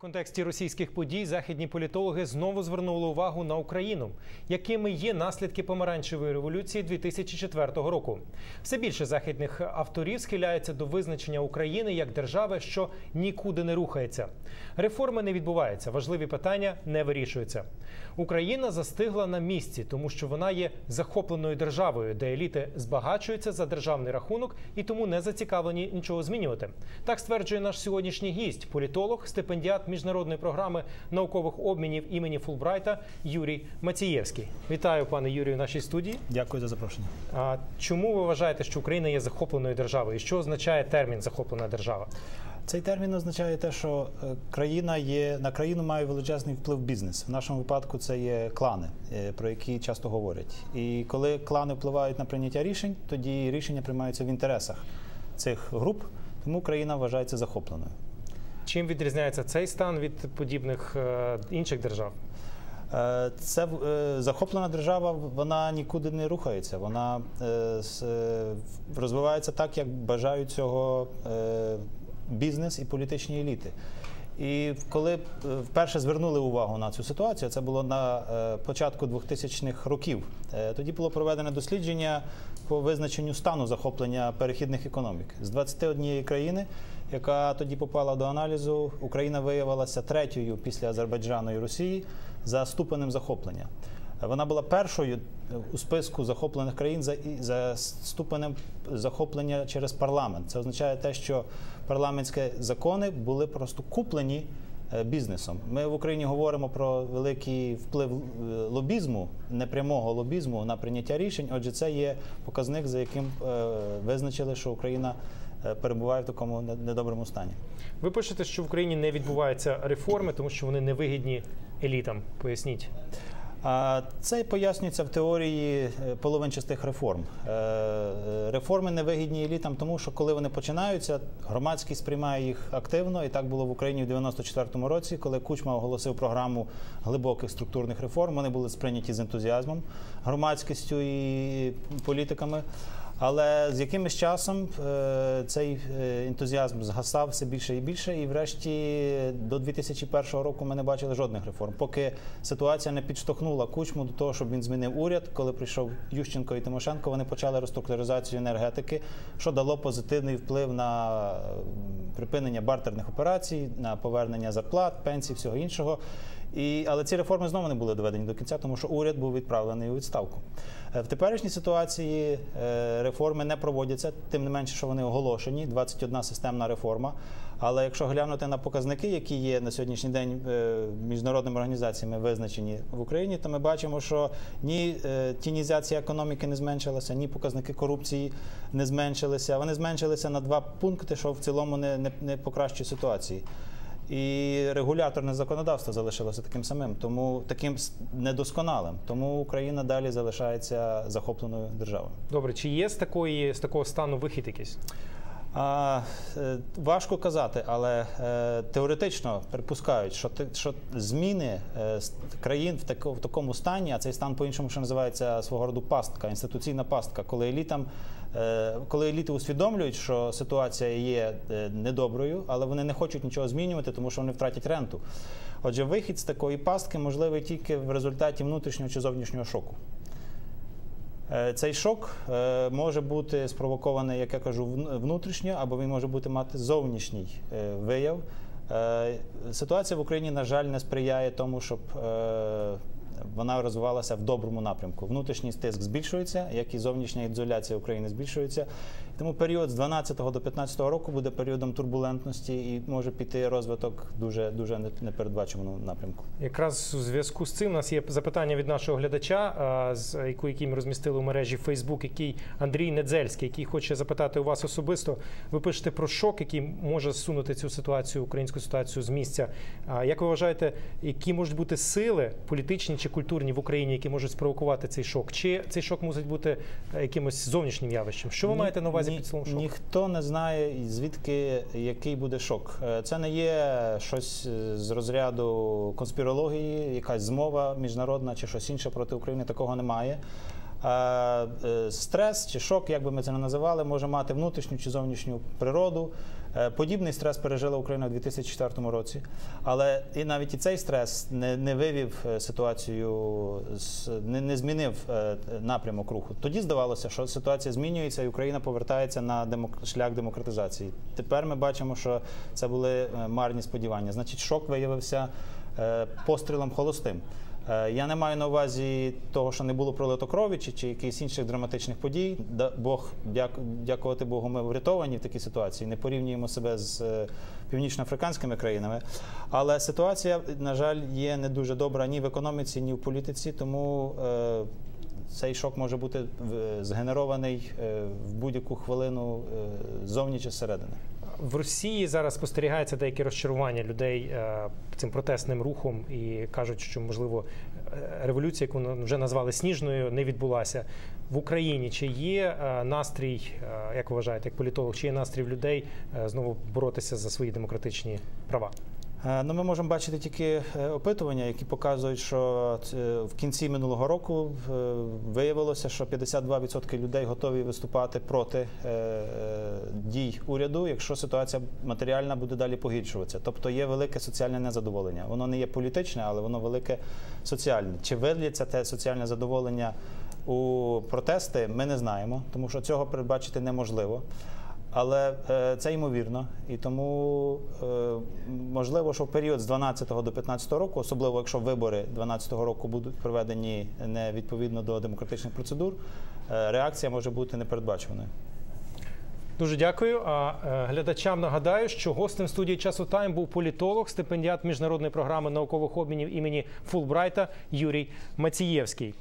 Контексті російських подій західні політологи знову звернули увагу на Україну, якими є наслідки помаранчевої революції 2004 року. Все більше західних авторів схиляються до визначення України як держави, що нікуди не рухається. Реформи не відбуваються, важливі питання не вирішуються. Україна застигла на місці, тому що вона є захопленою державою, де еліти збагачуються за державний рахунок і тому не зацікавлені нічого змінювати. Так стверджує наш сьогоднішній гість, політолог, стипендіат міжнародної програми наукових обмінів імені Фулбрайта Юрій Мацієвський. Вітаю, пане Юрію, в нашій студії. Дякую за запрошення. А чому ви вважаєте, що Україна є захопленою державою? І що означає термін захоплена держава? Цей термін означає те, що е, країна є на країну має величезний вплив бізнес. В нашому випадку це є клани, е, про які часто говорять. І коли клани впливають на прийняття рішень, тоді рішення приймаються в інтересах цих груп, тому країна вважається захопленою. Чим відрізняється цей стан від подібних е, інших держав? Е, Це е, захоплена держава, вона нікуди не рухається. Вона розвивається так, як бажають цього бізнес і політичні еліти. І коли е, вперше звернули увагу на цю ситуацію, це було на е, початку 2000-х років. Е, Тоді було проведено дослідження по визначенню стану захоплення перехідних економік з 21 країни, яка тоді попала до аналізу. Україна виявилася третьою після Азербайджану і Росії за ступенем захоплення. Вона була першою у списку захоплених країн за, за ступенем захоплення через парламент. Це означає те, що парламентські закони були просто куплені е, бізнесом. Ми в Україні говоримо про великий вплив е, лобізму, непрямого лобізму на прийняття рішень. Отже, це є показник, за яким е, визначили, що Україна е, перебуває в такому недоброму стані. Ви пишете, що в Україні не відбуваються реформи, тому що вони невигідні елітам. Поясніть. Це пояснюється в теорії е, половинчастих реформ. Е, е, Реформи невигідні елітам, тому що коли вони починаються, громадськість приймає їх активно, і так було в Україні в 94-му році, коли Кучма оголосив програму глибоких структурних реформ. Вони були сприйняті з ентузіазмом громадськістю і політиками. Але з якимось часом е, цей е, ентузіазм згасав все більше і більше, і врешті до 2001 року ми не бачили жодних реформ, поки ситуація не підштовхнула кучму до того, щоб він змінив уряд. Коли прийшов Ющенко і Тимошенко, вони почали реструктуризацію енергетики, що дало позитивний вплив на припинення бартерних операцій, на повернення зарплат, пенсій, всього іншого. І, але ці реформи знову не були доведені до кінця, тому що уряд був відправлений у відставку. Е, В теперішній ситуації е, реформи не проводяться, тим не менше, що вони оголошені. 21 системна реформа. Але якщо глянути на показники, які є на сьогоднішній день е, міжнародними організаціями визначені в Україні, то ми бачимо, що ні тінізація економіки не зменшилася, ні показники корупції не зменшилися. Вони зменшилися на два пункти, що в цілому не, не, не покращує ситуації. І регуляторне законодавство залишилося таким самим, тому таким недосконалим. Тому Україна далі залишається захопленою державою. Добре, чи є з такої з такого стану вихід якийсь? А, е, важко казати, але е, теоретично припускають, що, що зміни е, країн в, тако, в такому стані, а цей стан по-іншому ще називається свого роду пастка, інституційна пастка, коли елітам, коли еліти усвідомлюють, що ситуація є е, недоброю, але вони не хочуть нічого змінювати, тому що вони втратять ренту. Отже, вихід з такої пастки можливий тільки в результаті внутрішнього чи зовнішнього шоку. Е, Цей шок е, може бути спровокований, як я кажу, внутрішньо, або він може бути мати зовнішній е, вияв. Е, Ситуація в Україні, на жаль, не сприяє тому, щоб е, вона розвивалася в доброму напрямку. Внутрішній стиск збільшується, як і зовнішня ізоляція України збільшується. Тому період з 12 до 15 року буде періодом турбулентності і може піти розвиток дуже дуже не- непередбачуваному напрямку. Якраз у зв'язку з цим у нас є запитання від нашого глядача, з який ми розмістили у мережі Facebook, який Андрій Недзельський, який хоче запитати у вас особисто. Ви пишете про шок, який може зсунути цю ситуацію, українську ситуацію з місця. Як ви вважаєте, які можуть бути сили політичні чи культурні в Україні, які можуть спровокувати цей шок? Чи цей шок мусить бути е, якимось зовнішнім явищем? Що ви Ні- маєте на увазі ні- під словом шок? Ніхто не знає, звідки який буде шок. Е, Це не є щось е, з розряду конспірології, якась змова міжнародна чи щось інше проти України. Такого немає. А, е, Стрес чи шок, як би ми це не називали, може мати внутрішню чи зовнішню природу. Е, Подібний стрес пережила Україна у 2004 році, але і навіть і цей стрес не, не вивів е, ситуацію, не, не змінив е, напрямок руху. Тоді здавалося, що ситуація змінюється і Україна повертається на демок... шлях демократизації. Тепер ми бачимо, що це були е, марні сподівання. Значить, шок виявився е, пострілом холостим. Е, Я не маю на увазі того, що не було пролито крові чи, чи якихось інших драматичних подій. Бог, дяку- дякувати Богу, ми врятовані в такій ситуації. Не порівнюємо себе з е, північноафриканськими країнами. Але ситуація, на жаль, є не дуже добра ні в економіці, ні в політиці. Тому е, цей шок може бути згенерований в будь-яку хвилину ззовні чи зсередини. В Росії зараз спостерігається деяке розчарування людей е, цим протестним рухом і кажуть, що можливо е, революція, яку вже назвали сніжною, не відбулася в Україні. Чи є е, настрій, як вважаєте, як політолог, чи є настрій людей знову боротися за свої демократичні права? Е, Ну, ми можемо бачити тільки е, опитування, які показують, що е, в кінці минулого року виявилося, що 52% людей готові виступати проти дій уряду, якщо ситуація матеріальна буде далі погіршуватися. Тобто є велике соціальне незадоволення. Воно не є політичне, але воно велике соціальне. Чи виліться те соціальне задоволення у протести, ми не знаємо, тому що цього передбачити неможливо. Але е, це ймовірно, і тому е, можливо, що в період з 12 до 15 року, особливо якщо вибори 12 року будуть проведені не відповідно до демократичних процедур, е, реакція може бути непередбачуваною. Дуже дякую. А глядачам нагадаю, що гостем студії часу Тайм був політолог, стипендіат міжнародної програми наукових обмінів імені Фулбрайта Юрій Мацієвський.